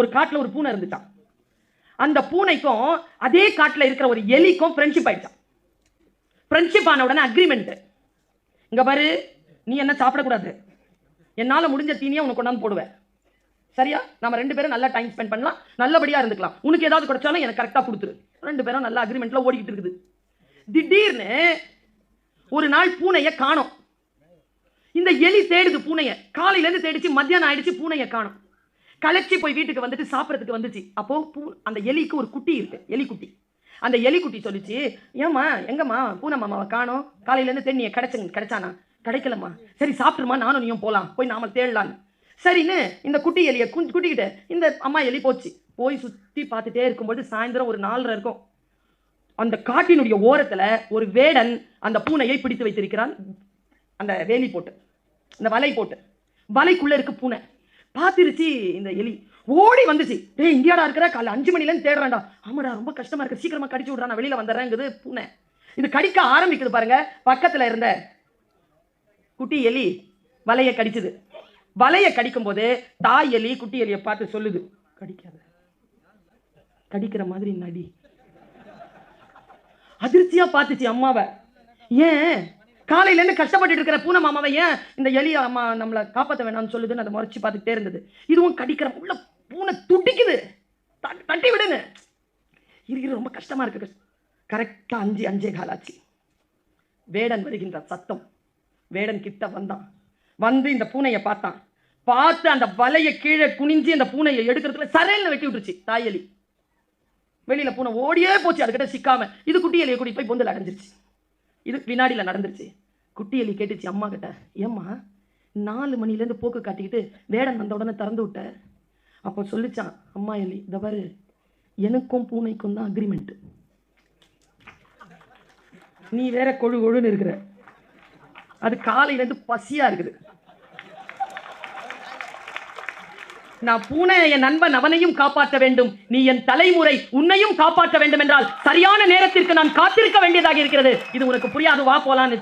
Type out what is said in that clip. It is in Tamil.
ஒரு காட்டில் ஒரு பூனை இருந்துச்சான் அந்த பூனைக்கும் அதே காட்டில் இருக்கிற ஒரு எலிக்கும் ஃப்ரெண்ட்ஷிப் ஆயிடுச்சான் ஃப்ரெண்ட்ஷிப் ஆன உடனே அக்ரிமெண்ட் இங்கே பாரு நீ என்ன சாப்பிடக்கூடாது. என்னால் முடிஞ்ச தீனியை உனக்கு கொண்டாந்து போடுவேன். சரியா? நம்ம ரெண்டு பேரும் நல்லா டைம் ஸ்பெண்ட் பண்ணலாம். நல்லபடியாக இருந்துக்கலாம். உனக்கு ஏதாவது கிடைச்சாலும் எனக்கு கரெக்டாக கொடுத்துரு. ரெண்டு பேரும் நல்லா அக்ரிமெண்ட்ல ஓடிக்கிட்டு இருக்குது. திடீர்னு ஒரு நாள் பூனையை காணோம். இந்த எலி தேடுது பூனையை. காலையிலேருந்து தேடிச்சு மத்தியானம் ஆயிடுச்சு பூனையை காணோம். களைச்சி போய் வீட்டுக்கு வந்துட்டு சாப்பிட்றதுக்கு வந்துச்சு. அப்போ பூ அந்த எலிக்கு ஒரு குட்டி இருக்கு. எலிக்குட்டி. அந்த எலிக்குட்டி சொல்லிச்சு ஏம்மா எங்கம்மா? பூனை மாமாவை காணும். காலையிலேருந்து இருந்து தேடி கிடைச்சானா? கிடைக்கலம்மா. சரி சாப்பிட்ருமா நானும் நீயும் போகலாம் போய் நாம தேடலான்னு சரின்னு இந்த குட்டி எலியை குஞ்சு குட்டிக்கிட்ட இந்த அம்மா எலி போச்சு. போய் சுற்றி பார்த்துட்டே இருக்கும்போது சாயந்தரம் ஒரு நாலரை இருக்கும். அந்த காட்டினுடைய ஓரத்தில் ஒரு வேடன் அந்த பூனையை பிடித்து வைத்திருக்கிறான். அந்த வேலி போட்டு இந்த வலை போட்டு. வலைக்குள்ளே இருக்கு பூனை. பார்த்துருச்சு இந்த எலி. ஓடி வந்துச்சு. டேய் இந்தியாவில் இருக்கிற காலைல அஞ்சு மணிலேருந்து தேடுறேன்டா. ஆமாடா ரொம்ப கஷ்டமா இருக்கு. சீக்கிரமா கடிச்சு விட்றா நான் வெளியில வந்துடுறேங்குது பூனை. இது கடிக்க ஆரம்பிக்குது பாருங்க. பக்கத்தில் இருந்த குட்டி எலி வலையை கடிச்சுது. வலையை கடிக்கும் போது தாய் எலி குட்டி எலியை பார்த்து சொல்லுது. கடிக்காத. கடிக்கிற மாதிரி நடி. அதிர்ச்சியா பார்த்துச்சு அம்மாவை. ஏன்? காலையிலேருந்து கஷ்டப்பட்டு இருக்கிற பூனை மாமாவை ஏன் இந்த எலி அம்மா நம்மளை காப்பாற்ற வேணாம்னு சொல்லுதுன்னு அதை முறைச்சு பார்த்துக்கிட்டே இருந்தது. இதுவும் கடிக்கிற உள்ள பூனை துடிக்குது. தட்டி விடுங்க. இரு இரு ரொம்ப கஷ்டமா இருக்கு கரெக்டாக அஞ்சு அஞ்சே கால் ஆச்சு வேடன் வருகின்ற சத்தம். வேடன் கிட்ட வந்தான். வந்து இந்த பூனையை பார்த்தான். பார்த்து அந்த வலையை கீழே குனிஞ்சு அந்த பூனையை எடுக்கிறதுல சரையில் வெட்டி விட்டுருச்சு தாயலி வெளியில் பூனை ஓடியே போச்சு அதுக்கிட்ட சிக்காம. இது குட்டி எலியை கூட்டி போய் பொந்தில் அடைஞ்சிருச்சு. இது வினாடியில் நடந்துருச்சு. குட்டி எலி கேட்டுச்சு அம்மா கிட்ட ஏம்மா நாலு மணிலேருந்து போக்கு காட்டிக்கிட்டு வேடன் வந்த உடனே திறந்து விட்ட? அப்போ சொல்லிச்சான் அம்மா எலி இந்த பாரு எனக்கும் பூனைக்கும் தான் அக்ரிமெண்ட் நீ வேற கொழு கொழுன்னு இருக்கிற. அது காலையிலேருந்து பசியாக இருக்குது. நான் பூனை என் நண்பன் அவனையும் காப்பாற்ற வேண்டும். நீ என் தலைமுறை உன்னையும் காப்பாற்ற வேண்டும் என்றால் சரியான நேரத்திற்கு நான் காத்திருக்க வேண்டியதாக இருக்கிறது. இது உனக்கு புரியாது. வா போலான்னு